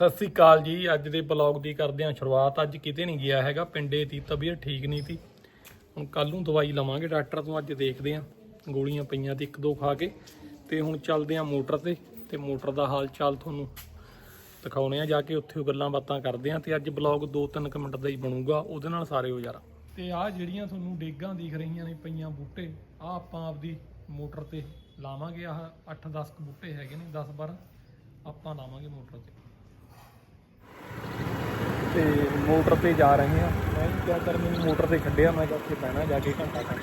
ਸਤਿ ਸ੍ਰੀ ਅਕਾਲ ਜੀ। ਅੱਜ ਦੇ ਬਲੌਗ ਦੀ ਕਰਦੇ ਹਾਂ ਸ਼ੁਰੂਆਤ। ਅੱਜ ਕਿਤੇ ਨਹੀਂ ਗਿਆ ਹੈਗਾ, ਪਿੰਡੇ ਦੀ ਤਬੀਅਤ ਠੀਕ ਨਹੀਂ ਸੀ। ਹੁਣ ਕੱਲ ਨੂੰ ਦਵਾਈ ਲਵਾਂਗੇ, ਡਾਕਟਰ ਤੋਂ ਅੱਜ ਦੇਖਦੇ ਹਾਂ। ਗੋਲੀਆਂ ਪਈਆਂ ਤੇ ਇੱਕ ਦੋ ਖਾ ਕੇ। ਤੇ ਹੁਣ ਚੱਲਦੇ ਹਾਂ ਮੋਟਰ ਤੇ। ਤੇ ਮੋਟਰ ਦਾ ਹਾਲ ਚਾਲ ਤੁਹਾਨੂੰ ਦਿਖਾਉਣੇ ਆ ਜਾ ਕੇ ਉੱਥੇ ਗੱਲਾਂ ਬਾਤਾਂ ਕਰਦੇ ਹਾਂ। ਤੇ ਅੱਜ ਬਲੌਗ 2-3 ਮਿੰਟ ਦਾ ਹੀ ਬਣੂਗਾ। ਉਹਦੇ ਨਾਲ ਸਾਰੇ ਹੋ ਯਾਰ। ਤੇ ਆਹ ਜਿਹੜੀਆਂ ਤੁਹਾਨੂੰ ਡੇਗਾਂ ਦਿਖ ਰਹੀਆਂ ਨੇ ਪਈਆਂ ਬੂਟੇ, ਆਹ ਆਪਾਂ ਆਪਦੀ ਮੋਟਰ ਤੇ ਲਾਵਾਂਗੇ। ਆਹ 8-10 ਬੂਟੇ ਹੈਗੇ ਨੇ 10-12 ਆਪਾਂ ਲਾਵਾਂਗੇ ਮੋਟਰ ਤੇ। ਤੇ ਮੋਟਰ ਤੇ ਜਾ ਰਹੇ ਹਾਂ। ਮੈਂ ਵੀ ਕਿਆ ਕਰ ਮੈਨੂੰ ਮੋਟਰ ਤੇ ਛੱਡਿਆ, ਮੈਂ ਕਿਹਾ ਉੱਥੇ ਪੈਣਾ ਜਾ ਕੇ ਘੰਟਾ ਕਰ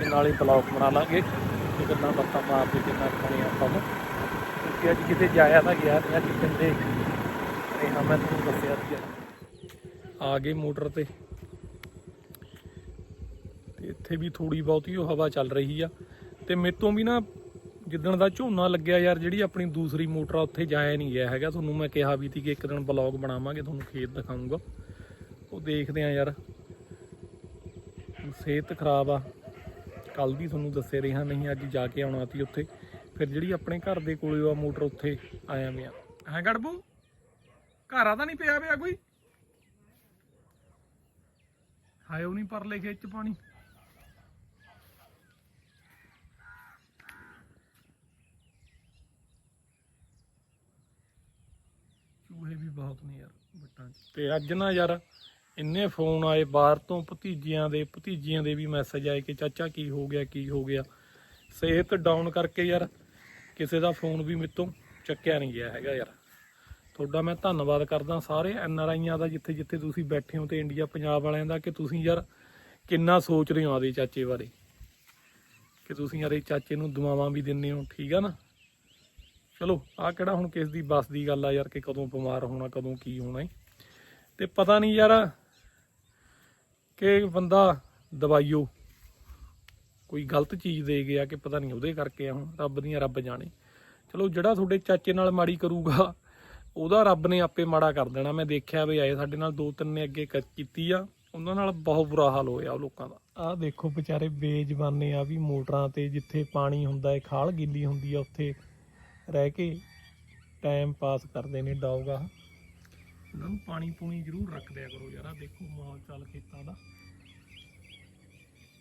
ਤੇ ਨਾਲੇ ਬਲੌਗ ਬਣਾ ਲਾਂਗੇ। ਤੇ ਗੱਲਾਂ ਬਾਤਾਂ ਮਾਰ ਕੇ ਕਿੰਨਾ ਖਾਣੇ ਆਪਾਂ ਨੂੰ ਕਿਉਂਕਿ ਅੱਜ ਕਿਤੇ ਜਾਇਆ ਤਾਂ ਗਿਆ ਨਹੀਂ ਅੱਜ ਪਿੰਡੇ ਇਹ ਹਾਂ, ਮੈਂ ਤੁਹਾਨੂੰ ਦੱਸਿਆ ਸੀ ਆ ਗਏ ਮੋਟਰ ਤੇ। ਤੇ ਇੱਥੇ ਵੀ ਥੋੜੀ ਬਹੁਤੀ ਉਹ ਹਵਾ ਚੱਲ ਰਹੀ ਆ। ਤੇ ਮੇਰੇ ਤੋਂ ਵੀ ਨਾ ਜਿੱਦਣ ਦਾ ਝੋਨਾ ਲੱਗਿਆ ਯਾਰ, ਜਿਹੜੀ ਆਪਣੀ ਦੂਸਰੀ ਮੋਟਰ ਆ, ਉੱਥੇ ਜਾਇਆ ਨਹੀਂ ਗਿਆ ਹੈਗਾ। ਤੁਹਾਨੂੰ ਮੈਂ ਕਿਹਾ ਵੀ ਸੀ ਕਿ ਇੱਕ ਦਿਨ ਬਲੌਗ ਬਣਾਵਾਂਗੇ, ਤੁਹਾਨੂੰ ਖੇਤ ਦਿਖਾਉਂਗਾ ਉਹ ਦੇਖਦੇ ਆ ਯਾਰ। ਸਿਹਤ ਖਰਾਬ ਆ। ਕੱਲ ਵੀ ਤੁਹਾਨੂੰ ਦੱਸੇ ਰਿਹਾ ਨਹੀਂ, ਅੱਜ ਜਾ ਕੇ ਆਉਣਾ ਸੀ ਉੱਥੇ। ਫਿਰ ਜਿਹੜੀ ਆਪਣੇ ਘਰ ਦੇ ਕੋਲੇ ਆ ਮੋਟਰ, ਉੱਥੇ ਆਇਆ ਮੈਂ। ਹੈ ਗੜਬੂ? ਘਰ ਆ ਤਾਂ ਨਹੀਂ ਪਿਆ ਪਿਆ ਕੋਈ? ਹਾਏ ਨਹੀਂ ਪਰਲੇ ਖੇਤ ਚ ਪਾਣੀ ਚੂਹੇ ਵੀ ਬਹੁਤ ਨੇ ਯਾਰ ਬੱਟਾਂ 'ਚ। ਤੇ ਅੱਜ ਨਾ ਯਾਰ ਇੰਨੇ ਫੋਨ ਆਏ ਬਾਹਰ ਤੋਂ ਭਤੀਜਿਆਂ ਦੇ, ਭਤੀਜੀਆਂ ਦੇ ਵੀ ਮੈਸੇਜ ਆਏ ਕਿ ਚਾਚਾ ਕੀ ਹੋ ਗਿਆ, ਕੀ ਹੋ ਗਿਆ। ਸਿਹਤ ਡਾਊਨ ਕਰਕੇ ਯਾਰ ਕਿਸੇ ਦਾ ਫੋਨ ਵੀ ਮੇਰੇ ਚੱਕਿਆ ਨਹੀਂ ਗਿਆ ਹੈਗਾ ਯਾਰ। ਤੁਹਾਡਾ ਮੈਂ ਧੰਨਵਾਦ ਕਰਦਾ ਸਾਰੇ ਐਨ ਆਰ ਆਈਆਂ ਦਾ ਜਿੱਥੇ ਜਿੱਥੇ ਤੁਸੀਂ ਬੈਠੇ ਹੋ ਤੇ ਇੰਡੀਆ ਪੰਜਾਬ ਵਾਲਿਆਂ ਦਾ ਕਿ ਤੁਸੀਂ ਯਾਰ ਕਿੰਨਾ ਸੋਚ ਰਹੇ ਹੋ ਆਦੇ ਚਾਚੇ ਬਾਰੇ। ਕਿ ਤੁਸੀਂ ਯਾਰ ਇਹ ਚਾਚੇ ਨੂੰ ਦੁਆਵਾਂ ਵੀ ਦਿੰਦੇ ਹੋ, ਠੀਕ ਆ ਨਾ? ਚਲੋ ਆ ਕਿਹੜਾ ਹੁਣ ਕਿਸ ਦੀ ਬਸ ਦੀ ਗੱਲ ਆ ਯਾਰ, ਕਿ ਕਦੋਂ ਬਿਮਾਰ ਹੋਣਾ, ਕਦੋਂ ਕੀ ਹੋਣਾ ਏ ਤੇ ਪਤਾ ਨਹੀਂ ਯਾਰ ਕਿ ਬੰਦਾ ਦਵਾਈਓ ਕੋਈ ਗਲਤ ਚੀਜ਼ ਦੇ ਗਿਆ ਕਿ ਪਤਾ ਨਹੀਂ ਉਹਦੇ ਕਰਕੇ ਆ ਹੁਣ, ਰੱਬ ਦੀਆਂ ਰੱਬ ਜਾਣੇ। ਚਲੋ, ਜਿਹੜਾ ਤੁਹਾਡੇ ਚਾਚੇ ਨਾਲ ਮਾੜੀ ਕਰੂਗਾ, ਉਹਦਾ ਰੱਬ ਨੇ ਆਪੇ ਮਾੜਾ ਕਰ ਦੇਣਾ। ਮੈਂ ਦੇਖਿਆ ਵੀ ਆਏ, ਸਾਡੇ ਨਾਲ ਦੋ ਤਿੰਨ ਨੇ ਅੱਗੇ ਕ- ਕੀਤੀ ਆ, ਉਹਨਾਂ ਨਾਲ ਬਹੁਤ ਬੁਰਾ ਹਾਲ ਹੋਇਆ ਉਹ ਲੋਕਾਂ ਦਾ। ਆਹ ਦੇਖੋ ਵਿਚਾਰੇ, ਬੇਜ਼ਬਾਨੇ ਆ ਵੀ ਮੋਟਰਾਂ ਤੇ ਜਿੱਥੇ ਪਾਣੀ ਹੁੰਦਾ ਹੈ ਖਾਲ ਗਿੱਲੀ ਹੁੰਦੀ ਆ ਉੱਥੇ। ਰਹਿ ਕੇ ਟਾਈਮ ਪਾਸ ਕਰਦੇ ਨੇ ਡੌਗ ਉਹਨਾਂ ਨੂੰ ਪਾਣੀ ਪੂਣੀ ਜ਼ਰੂਰ ਰੱਖ ਦਿਆ ਕਰੋ ਯਾਰ ਦੇਖੋ ਮਾਹੌਲ ਚੱਲ ਖੇਤਾਂ ਦਾ।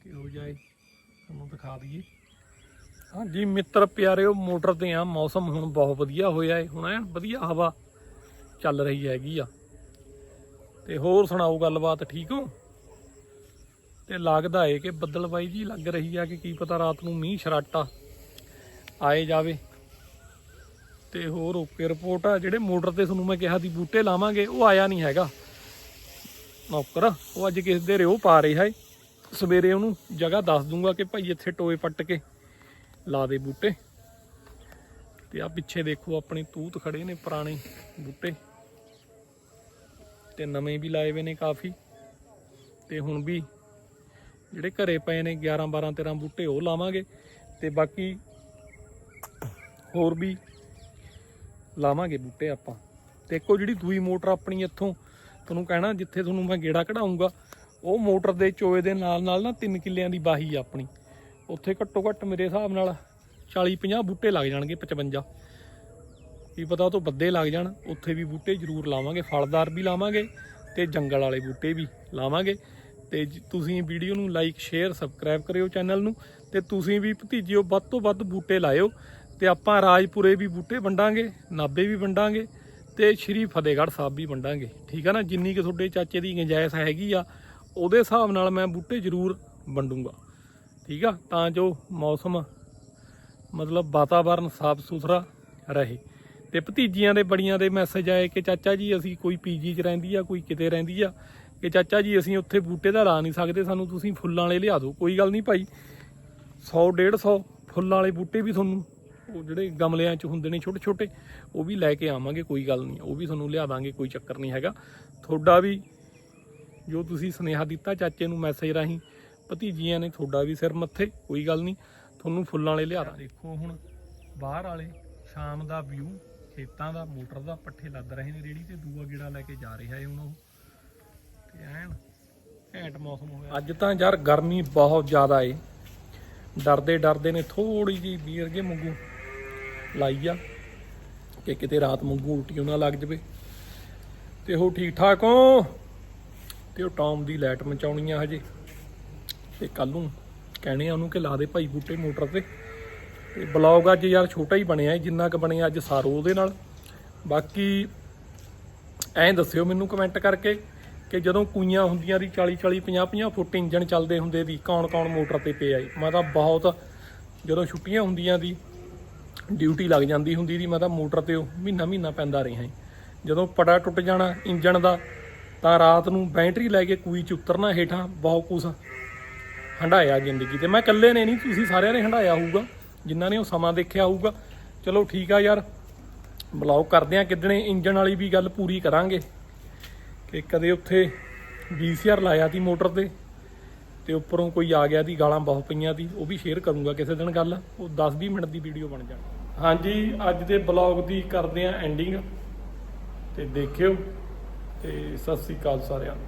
ਕਿਹੋ ਜਾਏ ਤੁਹਾਨੂੰ ਦਿਖਾ ਦਈਏ। ਹਾਂਜੀ ਮਿੱਤਰ ਪਿਆਰਿਓ, ਮੋਟਰ ਤੇ ਆ, ਮੌਸਮ ਹੁਣ ਬਹੁਤ ਵਧੀਆ ਹੋਇਆ ਹੈ ਹੁਣ ਐਨ ਵਧੀਆ ਹਵਾ ਚੱਲ ਰਹੀ ਹੈਗੀ ਆ। ਤੇ ਹੋਰ ਸੁਣਾਓ ਗੱਲਬਾਤ, ਠੀਕ ਹੋ? ਤੇ ਲੱਗਦਾ ਏ ਕਿ ਬੱਦਲਬਾਈ ਜੀ ਲੱਗ ਰਹੀ ਆ ਕਿ ਕੀ ਪਤਾ ਰਾਤ ਨੂੰ ਮੀਂਹ ਸ਼ਰਾਟਾ ਆਏ ਜਾਵੇ। ਤੇ ਹੋਰ ਓਕੇ ਰਿਪੋਰਟ ਆ, ਜਿਹੜੇ ਮੋਟਰ ਤੇ ਤੁਹਾਨੂੰ ਮੈਂ ਕਿਹਾ ਸੀ ਬੂਟੇ ਲਾਵਾਂਗੇ, ਉਹ ਆਇਆ ਨਹੀਂ ਹੈਗਾ। ਨੌਕਰ, ਉਹ ਅੱਜ ਕਿਸ ਦੇ ਰਿਓ ਪਾ ਰਿਹਾ ਏ। ਸਵੇਰੇ ਉਹਨੂੰ ਜਗ੍ਹਾ ਦੱਸ ਦੂੰਗਾ ਕਿ ਭਾਈ ਇੱਥੇ ਟੋਏ ਪੱਟ ਕੇ ਲਾ ਦੇ ਬੂਟੇ। ਤੇ ਆ ਪਿੱਛੇ ਦੇਖੋ, ਆਪਣੇ ਤੂਤ ਖੜੇ ਨੇ ਪੁਰਾਣੇ ਬੂਟੇ। ਤੇ ਨਵੇਂ ਵੀ ਲਾਏ ਹੋਏ ਨੇ ਕਾਫੀ। ਤੇ ਹੁਣ ਵੀ ਜਿਹੜੇ ਘਰੇ ਪਏ ਨੇ 11 12 13 ਬੂਟੇ, ਉਹ ਲਾਵਾਂਗੇ। ਤੇ ਬਾਕੀ ਹੋਰ ਵੀ ਲਾਵਾਂਗੇ ਬੂਟੇ ਆਪਾਂ। ਤੇ ਇੱਕੋ ਜਿਹੜੀ ਦੂਈ ਮੋਟਰ ਆਪਣੀ ਇੱਥੋਂ, ਤੁਹਾਨੂੰ ਕਹਿਣਾ ਜਿੱਥੇ ਤੁਹਾਨੂੰ ਮੈਂ ਗੇੜਾ ਕਢਾਉਂਗਾ, ਉਹ ਮੋਟਰ ਦੇ ਚੋਏ ਦੇ ਨਾਲ ਨਾਲ ਨਾ 3 ਕਿੱਲਿਆਂ ਦੀ ਬਾਹੀ ਆਪਣੀ। ਉੱਥੇ ਘੱਟੋ ਘੱਟ ਮੇਰੇ ਹਿਸਾਬ ਨਾਲ 40 50 ਬੂਟੇ ਲੱਗ ਜਾਣਗੇ 55 ਕੀ ਪਤਾ ਉਹ ਤੋਂ ਬੱਦੇ ਲੱਗ ਜਾਣ, ਉੱਥੇ ਵੀ ਬੂਟੇ ਜ਼ਰੂਰ ਲਾਵਾਂਗੇ, ਫਲਦਾਰ ਵੀ ਲਾਵਾਂਗੇ ਤੇ ਜੰਗਲ ਵਾਲੇ ਬੂਟੇ ਵੀ ਲਾਵਾਂਗੇ। ਤੇ ਤੁਸੀਂ ਵੀਡੀਓ ਨੂੰ ਲਾਈਕ, ਸ਼ੇਅਰ, ਸਬਸਕ੍ਰਾਈਬ ਕਰਿਓ ਚੈਨਲ ਨੂੰ ਤੇ ਤੁਸੀਂ ਵੀ ਭਤੀਜਿਓ ਵੱਧ ਤੋਂ ਵੱਧ ਬੂਟੇ ਲਾਇਓ। ਤੇ ਆਪਾਂ ਰਾਜਪੁਰੇ ਵੀ ਬੂਟੇ ਵੰਡਾਂਗੇ, ਨਾਬੇ ਵੀ ਵੰਡਾਂਗੇ ਤੇ ਸ਼੍ਰੀ ਫਤਿਹਗੜ੍ਹ ਸਾਹਿਬ ਵੀ ਵੰਡਾਂਗੇ। ਠੀਕ ਆ ਨਾ? ਜਿੰਨੀ ਕਿ ਤੁਹਾਡੇ ਚਾਚੇ ਦੀ ਗੁੰਜਾਇਸ਼ ਹੈਗੀ ਆ, ਉਹਦੇ ਹਿਸਾਬ ਨਾਲ ਮੈਂ ਬੂਟੇ ਜ਼ਰੂਰ ਵੰਡੂੰਗਾ। ਠੀਕ ਆ? ਤਾਂ ਜੋ ਮੌਸਮ, ਮਤਲਬ ਵਾਤਾਵਰਨ ਸਾਫ਼ ਸੁਥਰਾ ਰਹੇ। ਤੇ ਭਤੀਜੀਆਂ ਦੇ ਬੜੀਆਂ ਦੇ ਮੈਸੇਜ ਆਏ ਕਿ ਚਾਚਾ ਜੀ, ਅਸੀਂ ਕੋਈ ਪੀਜੀ 'ਚ ਰਹਿੰਦੀ ਆ, ਕੋਈ ਕਿਤੇ ਰਹਿੰਦੀ ਆ, ਕਿ ਚਾਚਾ ਜੀ, ਅਸੀਂ ਉੱਥੇ ਬੂਟੇ ਦਾ ਲਾ ਨਹੀਂ ਸਕਦੇ, ਸਾਨੂੰ ਤੁਸੀਂ ਫੁੱਲਾਂ ਵਾਲੇ ਲਿਆ ਦਿਓ। ਕੋਈ ਗੱਲ ਨਹੀਂ ਭਾਈ 100 150 ਫੁੱਲਾਂ ਵਾਲੇ ਬੂਟੇ ਵੀ ਤੁਹਾਨੂੰ ਉਹ ਜਿਹੜੇ ਗਮਲਿਆਂ 'ਚ ਹੁੰਦੇ ਨੇ ਛੋਟੇ ਛੋਟੇ ਉਹ ਵੀ ਲੈ ਕੇ ਆਵਾਂਗੇ ਕੋਈ ਗੱਲ ਨਹੀਂ। ਉਹ ਵੀ ਤੁਹਾਨੂੰ ਲਿਆ ਦਾਂਗੇ ਕੋਈ ਚੱਕਰ ਨਹੀਂ ਹੈਗਾ। ਤੁਹਾਡਾ ਵੀ ਜੋ ਤੁਸੀਂ ਸੁਨੇਹਾ ਦਿੱਤਾ ਚਾਚੇ ਨੂੰ ਮੈਸੇਜ ਰਾਹੀਂ ਭਤੀਜੀਆਂ ਨੇ ਤੁਹਾਡਾ ਵੀ ਸਿਰ ਮੱਥੇ ਕੋਈ ਗੱਲ ਨਹੀਂ। ਤੁਹਾਨੂੰ ਫੁੱਲਾਂ ਵਾਲੇ ਲਿਆ ਦਾਂ ਦੇਖੋ ਹੁਣ ਬਾਹਰ ਵਾਲੇ ਸ਼ਾਮ ਦਾ ਵਿਊ ਖੇਤਾਂ ਦਾ ਮੋਟਰ ਦਾ ਪੱਠੇ ਲੱਦ ਰਹੇ ਨੇ ਰੇੜੀ ਤੇ ਦੂਆ ਗੇੜਾ ਲੈ ਕੇ ਜਾ ਰਿਹਾ ਹੈ ਹੁਣ ਉਹ। ਤੇ ਐਨ ਘੈਂਟ ਮੌਸਮ ਹੋਇਆ। ਅੱਜ ਤਾਂ ਯਾਰ ਗਰਮੀ ਬਹੁਤ ਜ਼ਿਆਦਾ ਏ। ਡਰਦੇ ਡਰਦੇ ਨੇ ਥੋੜੀ ਜੀ ਬੀਰ ਜੇ ਮੰਗੂ ਲਾਈ ਆ, ਕਿ ਕਿਤੇ ਰਾਤ ਮੰਗੂ ਉਲਟੀ ਨਾ ਲੱਗ ਜਵੇ। ਤੇ ਉਹ ਠੀਕ ਠਾਕ ਹੋ? ਤੇ ਉਹ ਟੌਮ ਦੀ ਲਾਈਟ ਮਚਾਉਣੀ ਆ ਹਜੇ। ਤੇ ਕੱਲ ਨੂੰ ਕਹਿਣੇ ਆ ਉਹਨੂੰ ਕਿ ਲਾ ਦੇ ਭਾਈ ਬੂਟੇ ਮੋਟਰ ਤੇ। ਤੇ ਬਲੌਗ ਅੱਜ ਯਾਰ ਛੋਟਾ ਹੀ ਬਣਿਆ ਜਿੰਨਾ ਕੁ ਬਣਿਆ ਅੱਜ ਸਾਰੋ ਉਹਦੇ ਨਾਲ। ਬਾਕੀ ਐਂ ਦੱਸਿਓ ਮੈਨੂੰ ਕਮੈਂਟ ਕਰਕੇ ਕਿ ਜਦੋਂ ਕੁਈਆਂ ਹੁੰਦੀਆਂ ਦੀ 40 40 50 50 ਫੁੱਟ ਇੰਜਣ ਚੱਲਦੇ ਹੁੰਦੇ ਦੀ ਕੌਣ ਕੌਣ ਮੋਟਰ ਤੇ ਪਿਆ ਏ ਮੈਂ ਤਾਂ ਬਹੁਤ ਜਦੋਂ ਛੁੱਟੀਆਂ ਹੁੰਦੀਆਂ ਦੀ ਡਿਊਟੀ ਲੱਗ ਜਾਂਦੀ ਹੁੰਦੀ ਦੀ ਮੈਂ ਤਾਂ ਮੋਟਰ ਤੇ ਉਹ ਮਹੀਨਾ ਮਹੀਨਾ ਪੈਂਦਾ ਰਿਹਾ ਏ ਜਦੋਂ ਪੜਾ ਟੁੱਟ ਜਾਣਾ ਇੰਜਣ ਦਾ, ਤਾਂ ਰਾਤ ਨੂੰ ਬੈਟਰੀ ਲੈ ਕੇ ਕੂਈ ਚ ਉਤਰਨਾ ਹੇਠਾਂ ਬਹੁਤ ਕੁਛ ਹੰਡਾਇਆ ਜ਼ਿੰਦਗੀ ਤੇ। ਮੈਂ ਇਕੱਲੇ ਨੇ ਨਹੀਂ, ਤੁਸੀਂ ਸਾਰਿਆਂ ਨੇ ਹੰਡਾਇਆ ਹੋਊਗਾ, ਜਿਨ੍ਹਾਂ ਨੇ ਉਹ ਸਮਾਂ ਦੇਖਿਆ ਹੋਊਗਾ। ਚਲੋ ਠੀਕ ਆ ਯਾਰ, ਬਲੌਗ ਕਰਦੇ ਆ ਕਿਦਣੇ, ਇੰਜਣ ਵਾਲੀ ਵੀ ਗੱਲ ਪੂਰੀ ਕਰਾਂਗੇ। ਕਿ ਕਦੇ ਉੱਥੇ 20000 ਲਾਇਆ ਤੀ ਮੋਟਰ ਤੇ ਤੇ ਉੱਪਰੋਂ ਕੋਈ ਆ ਗਿਆ ਦੀ, ਗਾਲਾਂ ਬਹੁਤ ਪਈਆਂ ਦੀ, ਉਹ ਵੀ ਸ਼ੇਅਰ ਕਰੂੰਗਾ ਕਿਸੇ ਦਿਨ ਗੱਲ। ਉਹ 10-20 ਮਿੰਟ ਦੀ ਵੀਡੀਓ ਬਣ ਜਾਣੀ। ਹਾਂਜੀ, ਅੱਜ ਦੇ ਬਲੌਗ ਦੀ ਕਰਦੇ ਆ ਐਂਡਿੰਗ ਤੇ ਦੇਖਿਓ ਤੇ ਸਤਿ ਸ੍ਰੀ ਅਕਾਲ ਸਾਰਿਆਂ ਨੂੰ।